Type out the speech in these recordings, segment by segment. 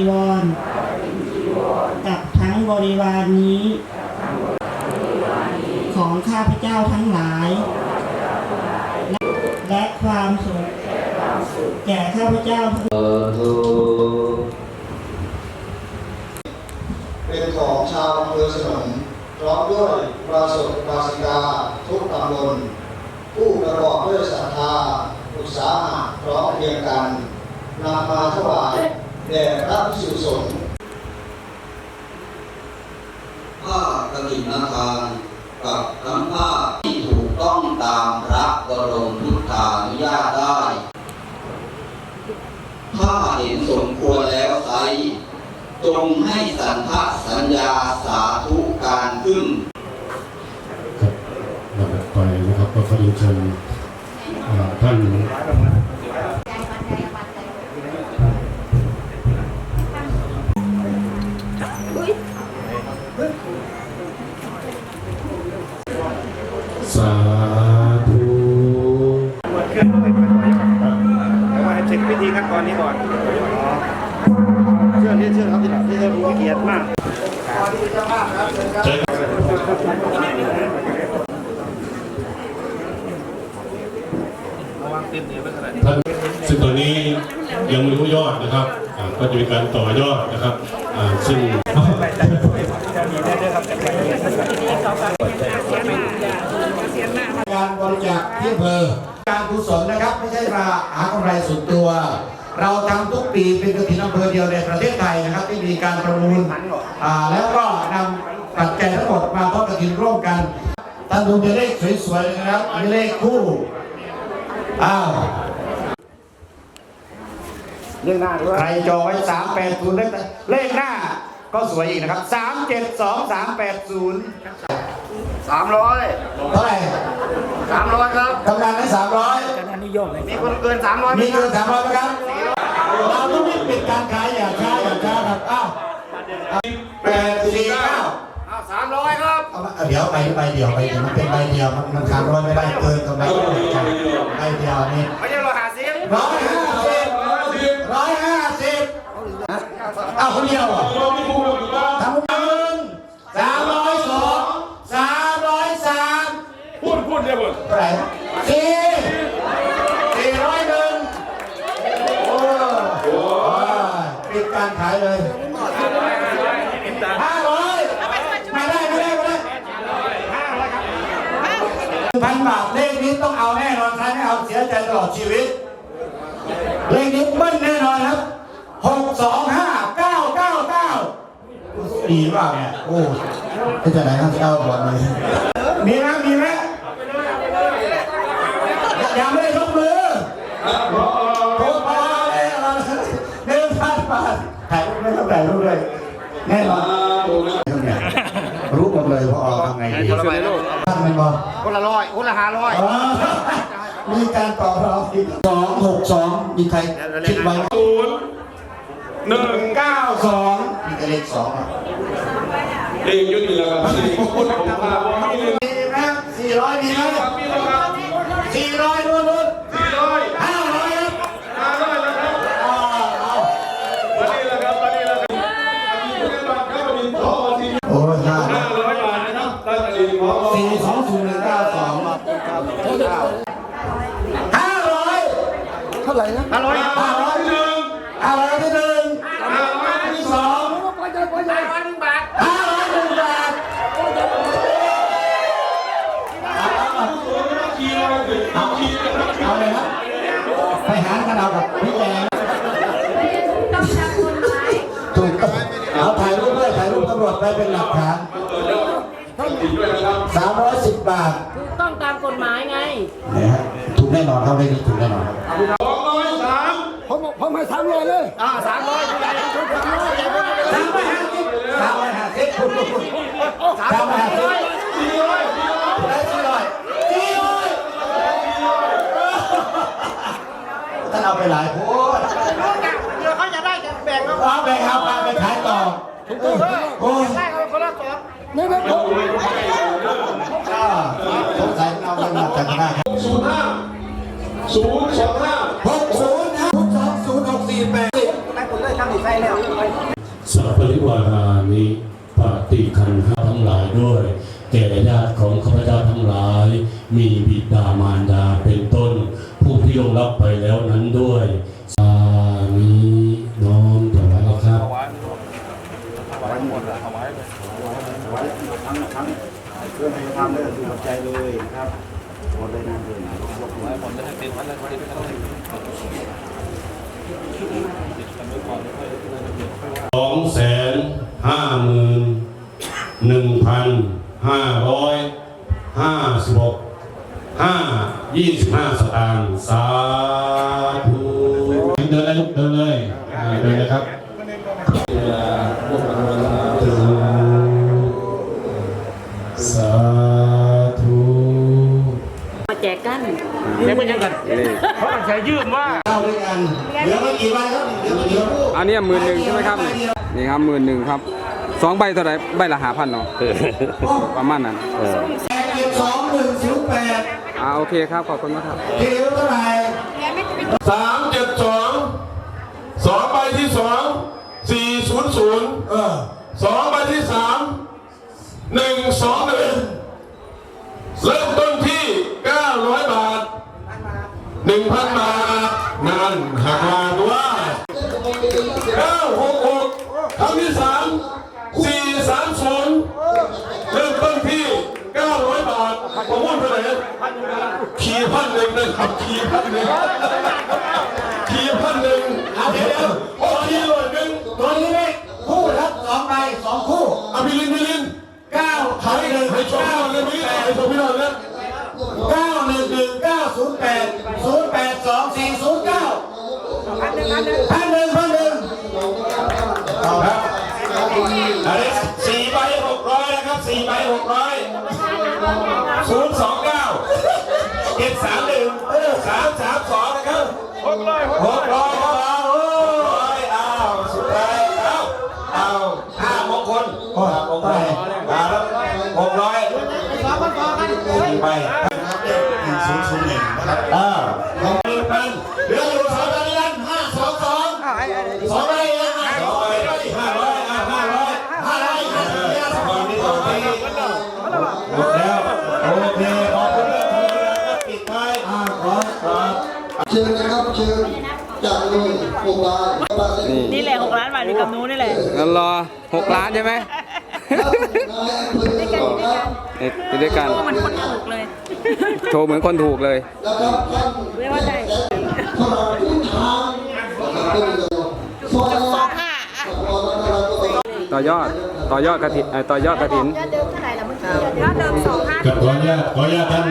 จีวร กับทั้งบริวารนี้ ของข้าพเจ้าทั้งหลาย และความสุขแก่ข้าพเจ้าเป็นของชาวอำเภอสนมพร้อมด้วยปราสดปราสิกาทุกตำบลผู้ประกอบด้วยศรัทธา อุตสาหะพร้อมเพียงกันนำมาถวาย แด่พระภิกษุสงฆ์ผ้ากฐินทานกับทั้งผ้าที่ถูกต้องตามพระบรมพุทธานุญาตได้ ถ้าเห็นสมควรแล้วไซจงให้สันทะสัญญาสาธุการขึ้นครับลำดับไปนะครับก็ขอเรียนเชิญท่าน เชื่อที่เชื่อครับที่ที่รู้เกียรติมากท่านซึ่งตอนนี้ยังไม่รู้ยอดนะครับก็จะมีการต่อยอดนะครับซึ่งการบริจาคที่อำเภอการกุศลนะครับ ไม่ใช่มาหากำไรส่วนตัว เราทำทุกปีเป็นกฐินอำเภอเดียวในประเทศไทยนะครับ ที่มีการประมูลอ่าแล้วก็นำปัจจัยทั้งหมดมาทอดกฐินร่วมกันท่านดูจะเลขสวยๆนะครับมีเลขคู่อ้าวเรื่องหน้าด้วยใครจองไว้สามแปดศูนย์เลขเลขหน้าก็สวยอีกนะครับสามเจ็ดสองสามแปดศูนย์สามร้อยเท่าไหร่สามร้อยครับกำลังให้สามร้อยมีคนเกินสามร้อยไหมมีครัเกิบนสามร้อยไหมครับ เอามาเอาเดี๋ยวไปใบเดียวไปเดียวมันเป็นใบเดียวมันมันขาดร้อยไม่ได้เกินกำไรก็ไม่ได้ใบเดียวนี่ไม่ใช่ราคาซิมร้อยห้าสิบร้อยห้าสิบอ้าวคนเดียวเหรอทำหนึ่งสามร้อยสองสามร้อยสาม พูดพูดเดี๋ยวพูด เท่าไหร่สี่สี่ร้อยหนึ่งโอ้โหปิดการขายเลยห้าร้อยไม่ได้ไม่ได้ไม่ได้ พันบาทเลขนี้ต้องเอาแน่นอนใครไม่เอาเสียใจตลอดชีวิต เลขนี้เบิ้ลแน่นอนครับหกสองห้าเก้าเก้าเก้าดีมากเนี่ยโอ้จะไหนห้าเก้าก่อนเลยมีไหมมีไหมยังไม่ได้ยกมือโอ้พอเลยหนึ่งพันบาทถ่ายรูปไม่ต้องถ่ายรูปเลยแน่นอนรู้หม เลยว่าออกทำไงดีคนละใบลูกท่านไม่บอกคนละร้อยคนละห้าร้อยอ๋อมีการต่อรองอีกสองหกสองมีใครคิดไว้ศูนย์หนึ่งเก้าสองมีแต่เลขสองอะเองยุติแล้วครับพูดผมพาว่ามีหนึ่งมีไหมสี่ร้อยมีไหมมีแล้วครับสี่ร้อยนู่นนู่น สี่ร้อย ห้าร้อยครับ ห้าร้อยแล้วครับ อ๋อเอา วันนี้แล้วครับวันนี้แล้วครับอันนี้คุณบัตรครับวันนี้พอสี่ โอ้ยห้าร้อย ห้าร้อยบาทนะครับตั้งแต่ดีพอ สี่สองศูนย์หนึ่งเก้าสองห้าร้อย ห้าร้อย ห้าร้อย หนึ่ง ห้าร้อยที่หนึ่ง ห้าร้อยที่ ส ส อ อง ง ห้าร้อยหนึ่งบาท ห้าร้อยหนึ่งบาท ขี่ร้อยถึง เอาขี่นะครับเอาเลยครับไปหารกันเอากับพี่แจงต้องจำคนไหมถูกต้องเอาถ่ายรูปด้วยถ่ายรูปตำรวจไปเป็นหลักฐานขี่ด้วยนะครับสามร้อยสิบบาทถูกต้องตามกฎหมายไงเนี่ยฮะถูกแน่นอนครับเลขนี้ถูกแน่นอนครับสองร้อยสามอ่าสามร้อยคุณยายชุดสามร้อยสามร้อยห้าสิบสามร้อยห้าสิบคุณคุณคุณสามร้อยห้าสิบ สี่ร้อยสี่ร้อย ได้สี่ร้อยสี่ร้อย ท่านเอาไปหลายโพดเดี๋ยวเขาจะได้จะแบ่งแล้วเอาไปเอาไปไปขายต่อโอ้ยได้เขาคนละสองอ่าสงสัยเอาเงินมาจากไหนศูนย์ห้าศูนย์สองห้าหกศูนย์นะหกสองศูนย์หกสี่แปดได้คนเลยทำดีใจแล้วสัพปริวารานิปฏิคันหาทั้งหลายด้วยแก่ญาติของข้าพเจ้าทั้งหลายมีบิ ด้วยสามีน้อมถวายครับถวายหมดถวายเลยถวายทั้งทั้งเพื่อนให้ทำเลยดูใจเลยครับหมดเลยนะเลยนะถวายหมดเลยให้เป็นวันละวันละวันละสองแสนห้าหมื่นหนึ่งพันห้าร้อยห้าสิบหกห้ายี่สิบห้าสตางค์สาธุ อ่าเดินเลยครับสาธุมาแจกกันเดี๋ยวมันยังกันเพราะมันใช้ยืมว่าเข้าด้วยกันเหลือไม่กี่ใบครับเหลือไม่กี่คู่อันนี้หมื่นหนึ่งใช่ไหมครับ นี่นี่ครับหมื่นหนึ่งครับสองใบเท่าไหร่ใบละหาพันเนาะประมาณนั้นแปดเจ็ดสองหนึ่งศูนย์แปดอ่าโอเคครับขอบคุณมากครับเกี่ยวเท่าไหร่สามเจ็ดสอง สองใบที่สองสี่ศูนย์ศูนย์เออสองใบที่สามหนึ่งสองหนึ่งเริ่มต้นที่เก้าร้อยบาทหนึ่งพันบาทนั่นหักมาตัวเก้าหกหกครั้งที่สามสี่สามศูนย์เริ่มต้นที่เก้าร้อยบาทประมูลไปไหนขี่พันหนึ่งนะครับขี่พันหนึ่งทีพันหนึ่ง เดี๋ยวเดี๋ยวโอ้ทีหน่วยหนึ่งตัวนี้เลขคู่ครับสองใบสองคู่อภิลินพิลินเก้าถอยหนึ่งให้ชมพี่หน่อยเลยพี่ให้ชมพี่หน่อยนะเก้าหนึ่งหนึ่งเก้าศูนย์แปดศูนย์แปดสองสี่ศูนย์เก้าพันหนึ่งพันหนึ่งพันหนึ่งพันหนึ่งเอาครับอันนี้สี่ใบหกร้อยนะครับสี่ใบหกร้อยศูนย์สองเก้าเจ็ดสามหนึ่งสามสามสองนะครับหกร้อยหกร้อยครับ สี่ใบศูนย์ศูนย์หนึ่งนะครับอ่าของหนึ่งพันเหลืออยู่สองพันยันห้าสองสองสองใบนะสองใบห้าร้อยอ่าห้าร้อยห้าร้อยอ่าสองนี้โอเคหมดแล้วโอเคขอบคุณมากครับปิดท้ายอ่าขอครับเชิญนะครับเชิญจากเลยโรงพยาบาลนี่นี่แหละหกล้านบาทอยู่กับนู้นนี่แหละงั้นรอหกล้านใช่ไหม นายอำเภอเอ๊ะไปด้วยกันมันคนถูกเลยโชว์เหมือนคนถูกเลยนะครับท่านเรียกว่าอะไรพลังผู้ทางนะครับเป็นเดียวซอยละห้าซอยละนะครับก็ต้องต่อยอด ต่อยอดกระถินเอ่อต่อยอดกระถิน ยอดเดิมเท่าไหร่ละเมื่อกี้ยอดเดิมสองห้ากับขออนุญาตขออนุญาตท่าน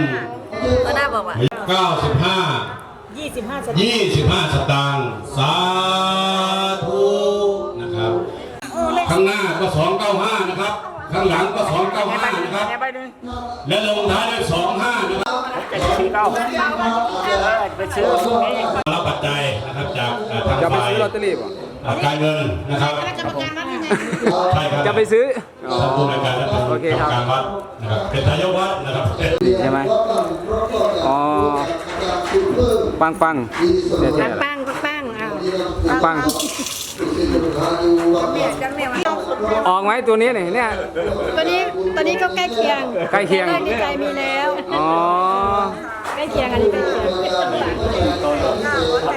ก็น่าบอกว่า95 ยี่สิบห้าส25 สตางค์ สาธุนะครับข้างหน้าก็295นะครับ ข้างหลังก็295นะครับไปหนึ่งและลงท้ายด้วย25นะครับเก้าไปซื้อพวกนี้รับปัจจัยนะครับจากเอ่อทางจะไปฝ่ายซื้อลอตเตอรี่ป่ะเอ่อการเงินนะครับใช่ครับจะไปซื้ออ๋อท่านผู้ในวยการและเป็นโอเคครับการวัดนะครับเป็นนายกวัดนะครับใช่ไหมรถกันรถก็แต่อ๋อการคุณเพิ่มปังปังเดี๋ยวเท่าไหร่ปั้งปั้งอ้าวปังจังเนี่ยมันต้องสุด ออกไหมตัวนี้หนี่ยเนี่ย ตัวนี้ตัวนี้ก็ใกล้เคียงใกล้เคียง แรกในใจมีแล้ว อ๋อ ใกล้เคียงอันนี้ใกล้เคียง